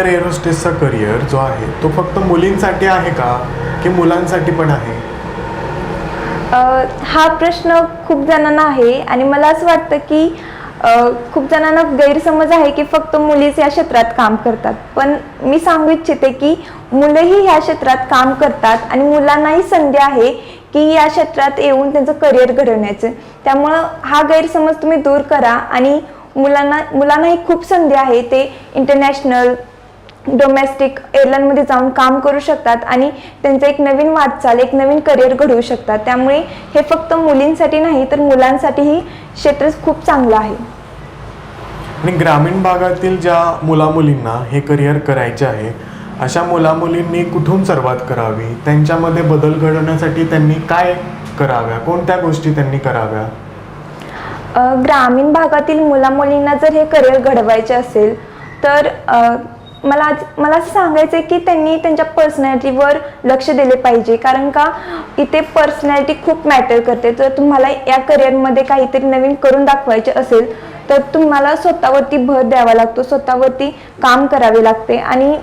Air एरोस्टेसचा career जो आहे तो फक्त मुलींसाठी आहे का? की मुलांसाठी पण आहे? हा प्रश्न खूप जणांना आहे आणि मला असं वाटतं की खूप जणांना गैरसमज आहे की फक्त मुलीच या क्षेत्रात काम करतात. पण मी सांगू इच्छिते की मुलंही ह्या क्षेत्रात काम करतात आणि मुलांनाही संधी आहे की या क्षेत्रात येऊन त्यांचं करिअर घडवण्याचं. त्यामुळं हा गैरसमज तुम्ही दूर करा आणि मुलांना मुलांनाही खूप संधी आहे ते इंटरनॅशनल डोमेस्टिक एअरलाईनमध्ये जाऊन काम करू शकतात आणि त्यांचं एक नवीन वाटचाल एक नवीन करिअर घडवू शकतात. त्यामुळे हे फक्त मुलींसाठी नाही तर मुलांसाठीही क्षेत्र खूप चांगलं आहे. आणि ग्रामीण भागातील ज्या मुलामुलींना हे करिअर करायचे आहे अशा मुलामुलींनी कुठून सुरुवात करावी? त्यांच्यामध्ये बदल घडवण्यासाठी त्यांनी काय कराव्या? कोणत्या गोष्टी त्यांनी कराव्या? ग्रामीण भागातील मुलामुलींना जर हे करिअर घडवायचे असेल तर मला मला असं सांगायचं आहे की त्यांनी त्यांच्या पर्सनॅलिटीवर लक्ष दिले पाहिजे. कारण का इथे पर्सनॅलिटी खूप मॅटर करते. जर तुम्हाला या करिअरमध्ये काहीतरी नवीन करून दाखवायचे असेल तर तुम्हाला स्वतःवरती भर द्यावा लागतो. स्वतःवरती काम करावे लागते. आणि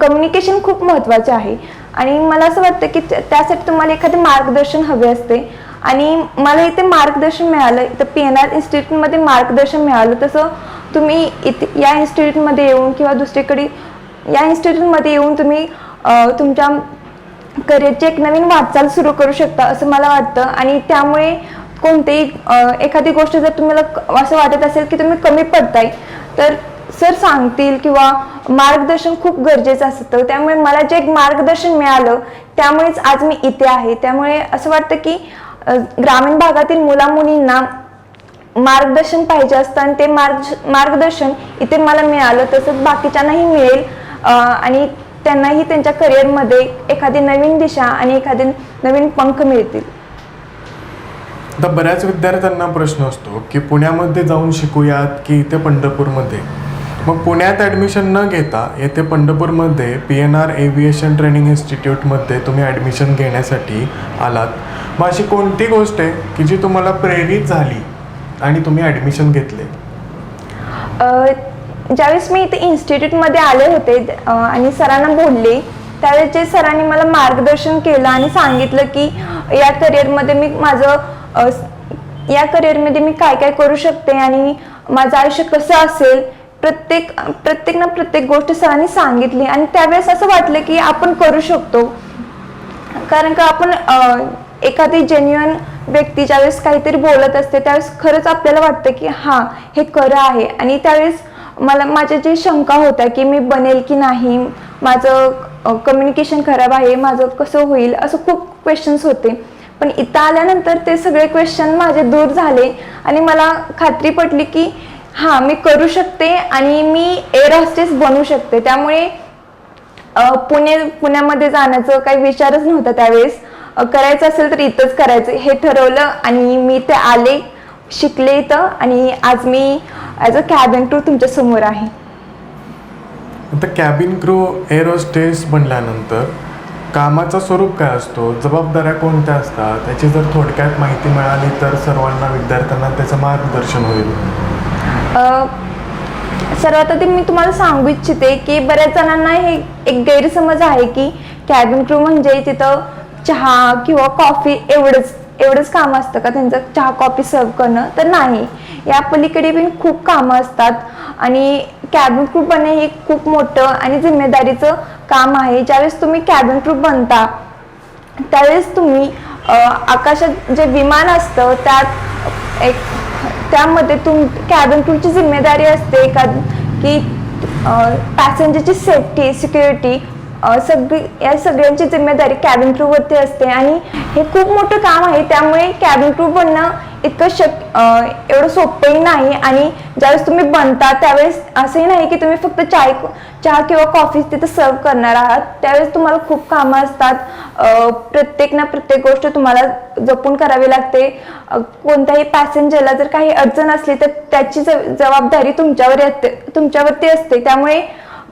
कम्युनिकेशन खूप महत्त्वाचे आहे. आणि मला असं वाटतं की त्यासाठी तुम्हाला एखादे मार्गदर्शन हवे असते. आणि मला इथे मार्गदर्शन मिळालं. इथं पी एन आर इन्स्टिट्यूटमध्ये मार्गदर्शन मिळालं. तसं तुम्ही इथे या इन्स्टिट्यूटमध्ये येऊन किंवा दुसरीकडे या इन्स्टिट्यूटमध्ये येऊन तुम्ही तुमच्या करिअरची एक नवीन वाटचाल सुरू करू शकता असं मला वाटतं. आणि त्यामुळे कोणतेही एखादी गोष्ट जर तुम्हाला क- असं वाटत असेल की तुम्ही कमी पडताय तर सर सांगतील किंवा मार्गदर्शन खूप गरजेचं असतं. त्यामुळे मला जे एक मार्गदर्शन मिळालं त्यामुळेच आज मी इथे आहे. त्यामुळे असं वाटतं की ग्रामीण भागातील मुलामुलींना मार्गदर्शन पाहिजे असतं आणि ते मार्ग मार्गदर्शन इथे मला मिळालं तसंच बाकीच्यांनाही मिळेल. आणि त्यांनाही त्यांच्या करिअरमध्ये एखादी नवीन दिशा आणि एखादे नवीन पंख मिळतील. आता बऱ्याच विद्यार्थ्यांना प्रश्न असतो की पुण्यामध्ये जाऊन शिकूयात की इथे पंढरपूरमध्ये? मग पुण्यात ॲडमिशन न घेता येथे पंढरपूरमध्ये P N R aviation training इन्स्टिट्यूटमध्ये तुम्ही ॲडमिशन घेण्यासाठी आलात. मग अशी कोणती गोष्ट आहे की जी तुम्हाला प्रेरित झाली? आणि तुम्ही ॲडमिशन घेतले? ज्यावेळेस मी इथे इन्स्टिट्यूटमध्ये आले होते आणि सरांना बोलले त्यावेळेस जे सरांनी मला मार्गदर्शन केलं आणि सांगितलं की या करिअरमध्ये मी माझं या करिअरमध्ये मी काय काय करू शकते आणि माझं आयुष्य कसं असेल प्रत्येक प्रत्येक ना प्रत्येक गोष्ट सरांनी सांगितली. आणि त्यावेळेस असं वाटलं की आपण करू शकतो. कारण का आपण एखादी जेन्युअन व्यक्ती ज्यावेळेस काहीतरी बोलत असते त्यावेळेस खरंच आपल्याला वाटतं की हां हे खरं आहे. आणि त्यावेळेस मला माझ्या जे शंका होत्या की मी बनेल की नाही माझं कम्युनिकेशन खराब आहे माझं कसं होईल असं खूप क्वेश्चन्स होते. पण इथं आल्यानंतर ते सगळे क्वेश्चन माझे दूर झाले आणि मला खात्री पटली की हां मी करू शकते आणि मी एअर हॉस्टेस बनू शकते. त्यामुळे पुणे पुण्यामध्ये जाण्याचं काही विचारच नव्हता त्यावेळेस. करायचं असेल तर इथंच करायचं. हे ठरवलं आणि मी ते आले शिकले इथं आणि आज मी ॲज अ कॅबिन टूर तुमच्यासमोर आहे. आता कॅबिन क्रू एरोस्टेस बनल्यानंतर कामाचं स्वरूप काय असतो? जबाबदाऱ्या कोणत्या असतात? त्याची जर थोडक्यात माहिती मिळाली तर सर्वांना विद्यार्थ्यांना त्याचं मार्गदर्शन होईल. अ, सर्वात आधी मी तुम्हाला सांगू इच्छिते की बऱ्याच जणांना हे एक गैरसमज आहे की कॅबिन क्रू म्हणजे तिथं चहा किंवा कॉफी एवढंच एवढंच काम असतं का त्यांचं? चहा कॉफी सर्व करणं? तर नाही. या पलीकडे पण खूप कामं असतात. आणि कॅबिन क्रू बनणे हे खूप मोठं आणि जिम्मेदारीचं काम आहे. ज्यावेळेस तुम्ही कॅबिन क्रू बनता त्यावेळेस तुम्ही आकाशात जे विमान असतं त्यात एक त्यामध्ये तुम कॅबिन क्रूची जिम्मेदारी असते का? की पॅसेंजरची सेफ्टी सिक्युरिटी सगळी या सगळ्यांची जिम्मेदारी कॅबिन क्रूवरती असते आणि हे खूप मोठं काम आहे. त्यामुळे कॅबिन क्रू बनणं इतकं शक एवढं सोपंही नाही आणि ज्यावेळेस तुम्ही बनता त्यावेळेस असंही नाही की तुम्ही फक्त चाय चहा किंवा कॉफी तिथं सर्व करणार आहात. त्यावेळेस तुम्हाला खूप कामं असतात. प्रत्येक ना प्रत्येक गोष्ट तुम्हाला जपून करावी लागते. कोणत्याही पॅसेंजरला जर काही अडचण असली तर त्याची ज- जबाबदारी तुमच्यावर येते तुमच्यावरती असते. त्यामुळे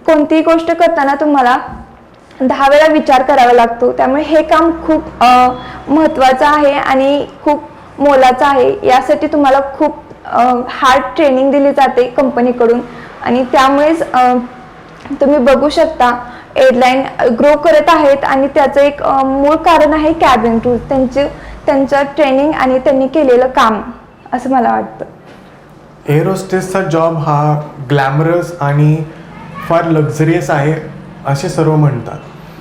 कोणतीही गोष्ट करताना तुम्हाला दहा वेळा विचार करावा लागतो. त्यामुळे हे काम खूप महत्त्वाचं आहे आणि खूप मोलाचं आहे. यासाठी तुम्हाला खूप हार्ड ट्रेनिंग दिली जाते कंपनीकडून आणि त्यामुळेच तुम्ही बघू शकता एअरलाईन ग्रो करत आहेत आणि त्याचं एक मूळ कारण आहे कॅबिन क्रूज त्यांचे त्यांचं ट्रेनिंग आणि त्यांनी केलेलं काम असं मला वाटतं. एअरोस्टेसचा जॉब हा ग्लॅमरस आणि फार लक्झरियस आहे असे सर्व म्हणतात.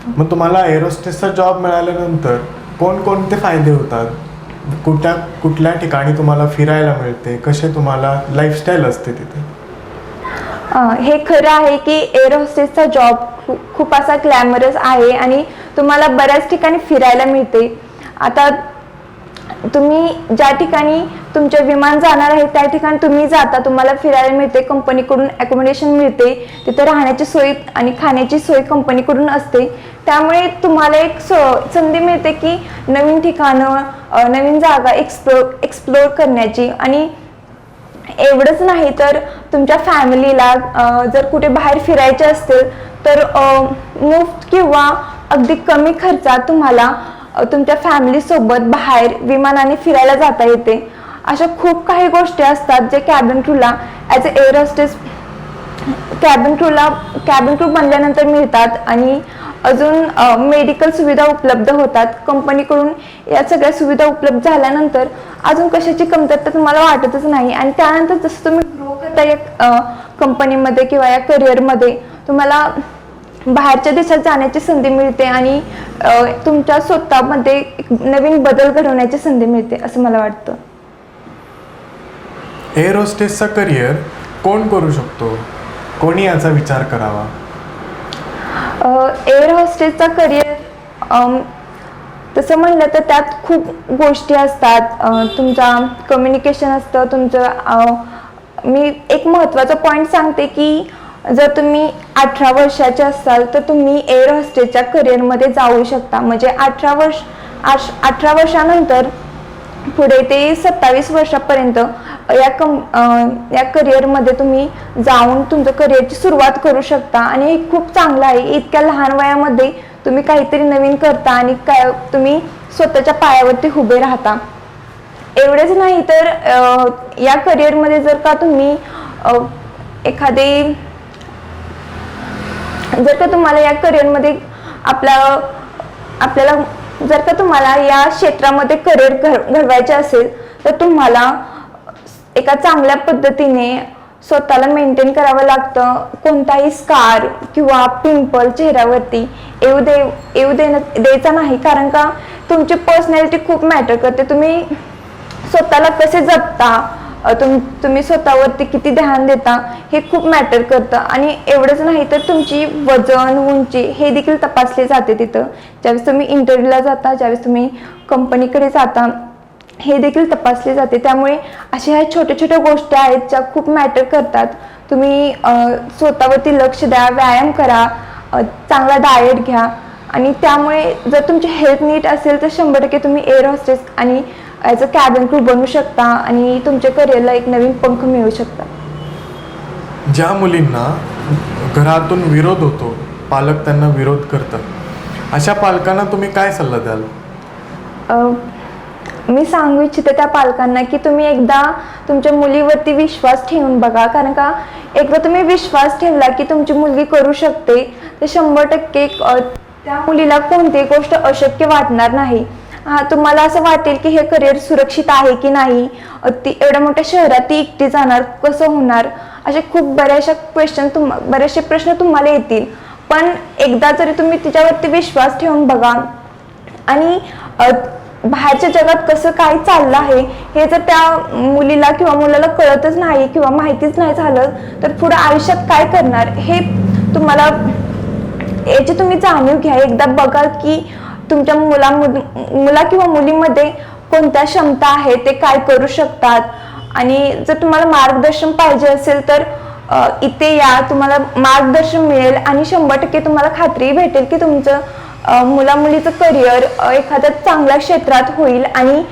मग तुम्हाला एअर जॉब मिळाल्यानंतर कोणकोणते फायदे होतात? कुठल्या कुठल्या ठिकाणी तुम्हाला फिरायला मिळते? कसे तुम्हाला लाईफस्टाईल असते तिथे? हे खरं आहे की एअर होस्टेसचा जॉब खूप खूप असा ग्लॅमरस आहे आणि तुम्हाला बऱ्याच ठिकाणी फिरायला मिळते. आता तुम्ही ज्या ठिकाणी तुमचे विमान जाणार आहे त्या ठिकाणी तुम्ही जाता तुम्हाला फिरायला मिळते कंपनीकडून अकोमोडेशन मिळते. तिथे राहण्याची सोय आणि खाण्याची सोय कंपनीकडून असते. त्यामुळे तुम्हाला एक स- संधी मिळते की नवीन ठिकाणं नवीन जागा एक्सप्लोर एक्सप्लोर करण्याची. आणि एवढंच नाही तर तुमच्या फॅमिलीला जर कुठे बाहेर फिरायचे असतील तर मुफ्त किंवा अगदी कमी खर्चात तुम्हाला तुमच्या फॅमिलीसोबत बाहेर विमानाने फिरायला जाता येते. अशा खूप काही गोष्टी असतात जे cabin क्रूला as a air hostess cabin क्रूला cabin crew बनल्यानंतर मिळतात. आणि अजून मेडिकल सुविधा उपलब्ध होतात. कंपनीकडून या सगळ्या सुविधा उपलब्ध झाल्यानंतर अजून कशाची कमतरता तुम्हाला वाटतच नाही. आणि त्यानंतर जसं तुम्ही ग्रो करता या कंपनीमध्ये किंवा या करिअरमध्ये तुम्हाला बाहेरच्या देशात जाण्याची संधी मिळते आणि तुमच्या स्वतःमध्ये एक नवीन बदल घडवण्याची संधी मिळते असं मला वाटतं. एअर होस्टेसचा करिअर कोण करू शकतो? कोणी याचा विचार करावा? एअर होस्टेसचा करिअर तसं म्हणलं तर त्यात खूप गोष्टी असतात. तुमचा कम्युनिकेशन असतं तुमचं मी एक महत्त्वाचा पॉईंट सांगते की जर तुम्ही अठरा वर्षाचे असाल तर तुम्ही एअर होस्टेसच्या करिअरमध्ये जाऊ शकता. म्हणजे अठरा वर्ष आश- अठरा वर्षानंतर पुढे ते सत्तावीस वर्षापर्यंत या कम या करिअरमध्ये तुम्ही जाऊन तुमचं करिअरची सुरुवात करू शकता. आणि हे खूप चांगलं आहे. इतक्या लहान वयामध्ये तुम्ही काहीतरी नवीन करता आणि काय तुम्ही स्वतःच्या पायावरती उभे राहता. एवढेच नाही तर या करिअरमध्ये जर का तुम्ही एखादे जर का तुम्हाला या करिअरमध्ये आपला आपल्याला जर का तुम्हाला या क्षेत्रामध्ये करिअर घडवायचे असेल तर तुम्हाला एका चांगल्या पद्धतीने स्वतःला मेंटेन करावं लागतं. कोणताही स्कार किंवा पिंपल चेहऱ्यावरती येऊ दे येऊ देणं द्यायचा नाही. कारण का? तुमची पर्सनॅलिटी खूप मॅटर करते. तुम्ही स्वतःला कसे जपता? तुम तुम्ही स्वतःवरती किती ध्यान देता? हे खूप मॅटर करतं. आणि एवढंच नाही तर तुमची वजन उंची हे देखील तपासले जाते तिथं. ज्यावेळेस तुम्ही इंटरव्ह्यूला जाता ज्यावेळेस तुम्ही कंपनीकडे जाता हे देखील तपासले जाते. त्यामुळे अशा ह्या छोट्या छोट्या गोष्टी आहेत ज्या खूप मॅटर करतात. तुम्ही स्वतःवरती लक्ष द्या व्यायाम करा चांगला डाएट घ्या. आणि त्यामुळे जर तुमची हेल्थ नीट असेल तर शंभर टक्के तुम्ही एअर हॉस्टेस आणि ॲज अ कॅबिन क्रू बनू शकता आणि तुमच्या करिअरला एक नवीन पंख मिळू शकता. ज्या मुलींना घरातून विरोध होतो पालक त्यांना विरोध करतात. अशा पालकांना तुम्ही काय सल्ला द्याल? मी सांगू इच्छिते त्या पालकांना की तुम्ही एकदा तुमच्या मुलीवरती विश्वास ठेवून बघा. कारण का एकदा तुम्ही विश्वास ठेवला की तुमची मुलगी करू शकते तर शंभर टक्के त्या मुलीला कोणतीही गोष्ट अशक्य वाटणार नाही. हा तुम्हाला असं वाटेल की हे करिअर सुरक्षित आहे की नाही? ती एवढ्या मोठ्या शहरात ती एकटी जाणार कसं होणार? असे खूप बऱ्याचशा क्वेश्चन तुम बरेचसे प्रश्न तुम्हाला येतील. पण एकदा जरी तुम्ही तिच्यावरती विश्वास ठेवून बघा आणि बाहेरच्या जगात कसं काय चाललं आहे हे जर त्या मुलीला किंवा मुलाला कळतच नाही किंवा माहितीच नाही झालं तर पुढं आयुष्यात काय करणार? हे तुम्हाला याची तुम्ही जाणीव घ्या. एकदा बघा की तुमच्या मुला मुला किंवा मुलीमध्ये कोणत्या क्षमता आहेत ते काय करू शकतात? आणि जर तुम्हाला मार्गदर्शन पाहिजे असेल तर इथे या. तुम्हाला मार्गदर्शन मिळेल आणि शंभर टक्के तुम्हाला खात्री भेटेल की तुमचं मुलामुलीचं करिअर एखाद्या चांगल्या क्षेत्रात होईल आणि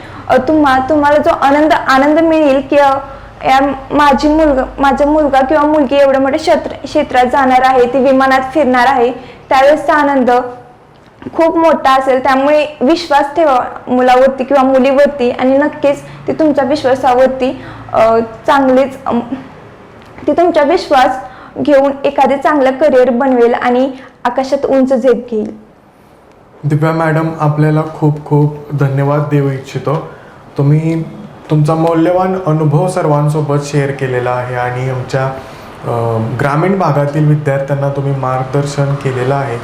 तुम्हा तुम्हाला जो आनंद आनंद मिळेल की या माझी मुलगा माझा मुलगा किंवा मुलगी एवढ्या मोठ्या क्षेत्र क्षेत्रात जाणार आहे ती विमानात फिरणार आहे त्यावेळेसचा आनंद खूप मोठा असेल. त्यामुळे विश्वास ठेवा मुलावरती किंवा मुलीवरती आणि नक्कीच ती तुमच्या विश्वासावरती चांगलीच ती तुमचा विश्वास घेऊन एखादे चांगलं करिअर बनवेल आणि आकाशात उंच झेप घेईल. दिव्या मॅडम आपल्याला खूप खूप धन्यवाद देऊ इच्छितो. तुम्ही तुमचा मौल्यवान अनुभव सर्वांसोबत शेअर केलेला आहे आणि आमच्या ग्रामीण भागातील विद्यार्थ्यांना तुम्ही मार्गदर्शन केलेलं आहे.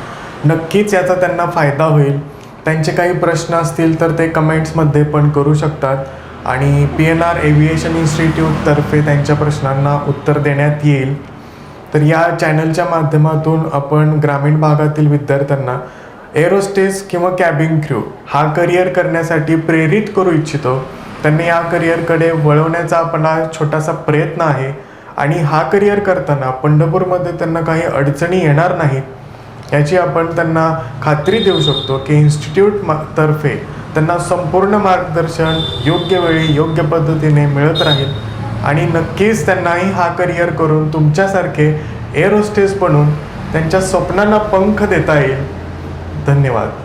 नक्कीच याचा त्यांना फायदा होईल. त्यांचे काही प्रश्न असतील तर ते कमेंट्समध्ये पण करू शकतात. आणि पी एन आर एव्हिएशन इन्स्टिट्यूटतर्फे त्यांच्या प्रश्नांना उत्तर देण्यात येईल. तर या चॅनलच्या माध्यमातून आपण ग्रामीण भागातील विद्यार्थ्यांना एरोस्टेस किंवा कॅबिन क्रू हा करिअर करण्यासाठी प्रेरित करू इच्छितो त्यांनी या करिअरकडे वळवण्याचा आपण हा छोटासा प्रयत्न आहे आणि हा करिअर करताना पंढरपूरमध्ये त्यांना काही अडचणी येणार नाहीत याची आपण त्यांना खात्री देऊ शकतो की इन्स्टिट्यूट तर्फे त्यांना संपूर्ण मार्गदर्शन योग्य वेळी योग्य पद्धतीने मिळत राहील आणि नक्कीच त्यांनाही हा करिअर करून तुमच्यासारखे एअर होस्टेस बनून त्यांच्या स्वप्नांना पंख देता येईल. धन्यवाद.